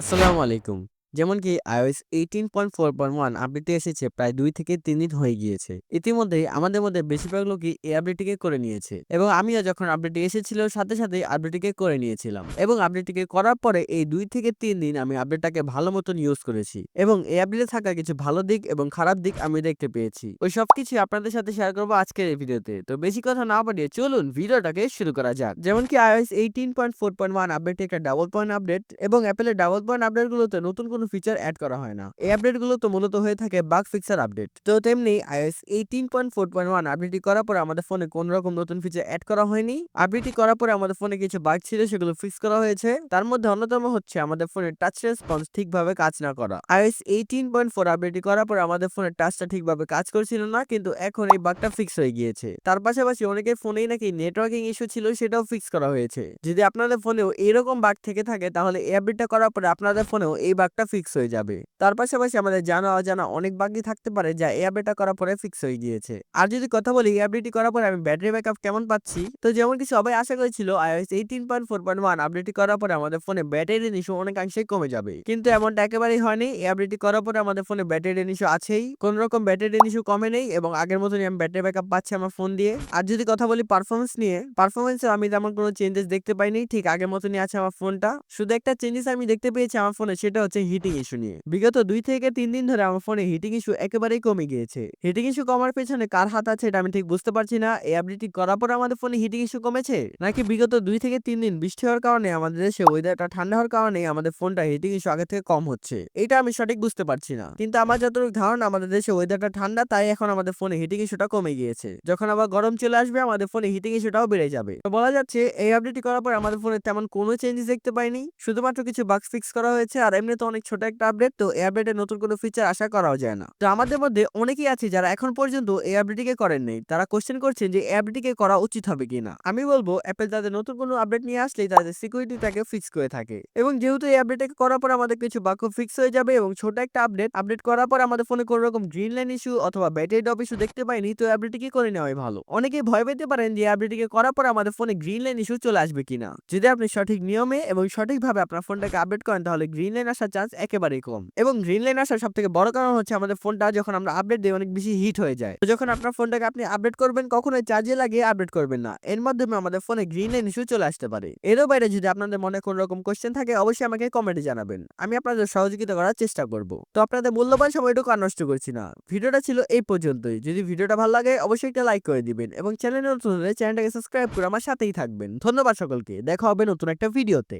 আসসালামু আলাইকুম। যেমন কি iOS 18.4.1 আপডেটটি এসেছে প্রায় দুই থেকে তিন দিন হয়ে গিয়েছে। ইতিমধ্যেই আমাদের মধ্যে বেশিরভাগ লোকই এই আপডেটটিকে করে নিয়েছে এবং আমিও যখন আপডেটটি এসেছিল সাথে, সাথেই আপডেটটিকে করে নিয়েছিলাম এবং আপডেটটিকে করার পরে এই দুই থেকে তিন দিন আমি আপডেটটাকে ভালো মতন ইউজ করেছি এবং এই আপডেটে থাকা কিছু ভালো দিক এবং খারাপ দিক আমি দেখতে পেয়েছি। ওই সবকিছুই আপনাদের সাথে শেয়ার করব আজকের এই ভিডিওতে। তো বেশি কথা না বাড়িয়ে চলুন ভিডিওটাকে শুরু করা যাক। যেমন কি iOS eighteen point four point one আপডেটটি একটা ডাবল পয়েন্ট আপডেট এবং অ্যাপেলের ডাবল পয়েন্ট আপডেটগুলোতে নতুন কোনো ফিচার অ্যাড করা হয় না। এই আপডেটগুলো তো মূলত হয়ে থাকে বাগ ফিক্সার আপডেট। তো তেমনি iOS 18.4.1 আপডেটটি করার পরে আমাদের ফোনে কোনো রকম নতুন ফিচার অ্যাড করা হয়নি। আপডেটটি করার পরে আমাদের ফোনে কিছু বাগ ছিল সেগুলো ফিক্স করা হয়েছে। তার মধ্যে অন্যতম হচ্ছে আমাদের ফোনের টাচ রেসপন্স ঠিকভাবে কাজ না করা। iOS 18.4 আপডেটটি করার পরে আমাদের ফোনের টাচটা ঠিকভাবে কাজ করছিল না, কিন্তু এখন এই বাগটা ফিক্স হয়ে গিয়েছে। তার পাশাপাশি অনেকের ফোনেই নাকি নেটওয়ার্কিং ইস্যু ছিল সেটাও ফিক্স করা হয়েছে। যদি আপনাদের ফোনেও এরকম বাগ থেকে থাকে, তাহলে এই আপডেটটা করার পরে আপনাদের ফোনেও এই বাগটা ফিক্স হয়ে যাবে। তার পাশাপাশি আমাদের জানা অজানা অনেক বাগই থাকতে পারে যা এই আপডেটটা করার পরে ফিক্স হয়ে গিয়েছে। আর যদি কথা বলি এই আপডেটটি করার পরে আমি ব্যাটারি ব্যাকআপ কেমন পাচ্ছি তো যেমন কি সবাই আশা করেছিল iOS 18.4.1 আপডেটটি করার পরে আমাদের ফোনে ব্যাটারি ইস্যু অনেকাংশেই কমে যাবে। কিন্তু এমনটা একেবারেই হয়নি। এই আপডেটটি করার পরে আমাদের ফোনে ব্যাটারির ইস্যু আছেই। কোন রকম ব্যাটারির ইস্যু কমে নেই এবং আগের মতনই আমি ব্যাটারি ব্যাকআপ পাচ্ছি আমার ফোন দিয়ে। আর যদি কথা বলি পারফরমেন্স নিয়ে, পারফরম্যান্সে আমি তেমন কোনো চেঞ্জেস দেখতে পাইনি। ঠিক আগের মতনই আছে আমার ফোনটা। শুধু একটা চেঞ্জেস আমি দেখতে পেয়েছি আমার ফোনে সেটা হচ্ছে হিটিং ইস্যু নিয়ে। বিগত ২ থেকে ৩ দিন ধরে আমার ফোনে হিটিং ইস্যু একেবারেই কমে গিয়েছে। হিটিং ইস্যু কমার পেছনে কার হাত আছে এটা আমি ঠিক বুঝতে পারছি না। এই আপডেটটি করার পরে আমাদের ফোনে হিটিং ইস্যু কমেছে? নাকি বিগত ২ থেকে ৩ দিন বৃষ্টি হওয়ার কারণে আমাদের দেশে ওয়েদারটা ঠান্ডা হওয়ার কারণেই আমাদের ফোনটা হিটিং ইস্যু আগের থেকে কম হচ্ছে? এটা আমি সঠিক বুঝতে পারছি না। কিন্তু আমার যতটুকু ধারণা আমাদের দেশে ওয়েদারটা ঠান্ডা, তাই এখন আমাদের ফোনে হিটিং ইস্যুটা কমে গিয়েছে। যখন আবার গরম চলে আসবে, আমাদের ফোনে হিটিং ইস্যুটাও বেড়ে যাবে। তো বলা যাচ্ছে, এই আপডেটটি করার পর আমাদের ফোনে তেমন কোনো চেঞ্জেস দেখতে পাইনি। শুধুমাত্র কিছু বাগস ফিক্স করা হয়েছে, আর এমনিতে অনেক ছোট একটা আপডেট তো এই আপডেটে নতুন কোনো ফিচার আশা করাও যায় না। তো আমাদের মধ্যে অনেকেই আছে যারা এখন পর্যন্ত এই আপডেটটিকে করেন নাই। তারা কোশ্চেন করছেন যে এই আপডেটটিকে করা উচিত হবে কিনা? আমি বলব অ্যাপেল তাদের নতুন কোনো আপডেট নিয়ে আসলেই তাদের সিকিউরিটিটাকে ফিক্স করে থাকে। এবং যেহেতু এই আপডেটটাকে করার পর আমাদের কিছু বাগ ফিক্স হয়ে যাবে এবং ছোট একটা আপডেট, আপডেট করার পর আমাদের ফোনে কোনো রকম গ্রিন লাইন ইস্যু অথবা ব্যাটারি ড্রপ ইস্যু দেখতে পাইনি তো আপডেটটিকে করে নেওয়াই ভালো। অনেকেই ভয় পেতে পারেন যে আপডেটটিকে করার পর আমাদের ফোনে গ্রিন লাইন ইস্যু চলে আসবে কিনা? যদি আপনি সঠিক নিয়মে এবং সঠিকভাবে আপনার ফোনটাকে আপডেট করেন তাহলে গ্রিন লাইন আসার চান্স একেবারেই কম। এবং গ্রিন লাইন আসার সবথেকে বড় কারণ হচ্ছে আমাদের ফোনটা যখন আমরা আপডেট দিই অনেক বেশি হিট হয়ে যায়। তো যখন আপনার ফোনটাকে আপনি আপডেট করবেন, কখনোই চার্জে লাগিয়ে আপডেট করবেন না। এর মাধ্যমে আমাদের ফোনে গ্রিন লাইন ইস্যু চলে আসতে পারে। এরও বাইরে যদি আপনাদের মনে কোনো রকম কোয়েশ্চেন থাকে, অবশ্যই আমাকে কমেন্টে জানাবেন। আমি আপনাদের সহযোগিতা করার চেষ্টা করব। তো আপনাদের মূল্যবান সময়টুকু আর নষ্ট করছি না। ভিডিওটা ছিল এই পর্যন্তই। যদি ভিডিওটা ভালো লাগে, অবশ্যই একটা লাইক করে দিবেন এবং চ্যানেলে নতুন হলে চ্যানেলটাকে সাবস্ক্রাইব করে আমার সাথেই থাকবেন। ধন্যবাদ সকলকে। দেখা হবে নতুন একটা ভিডিওতে।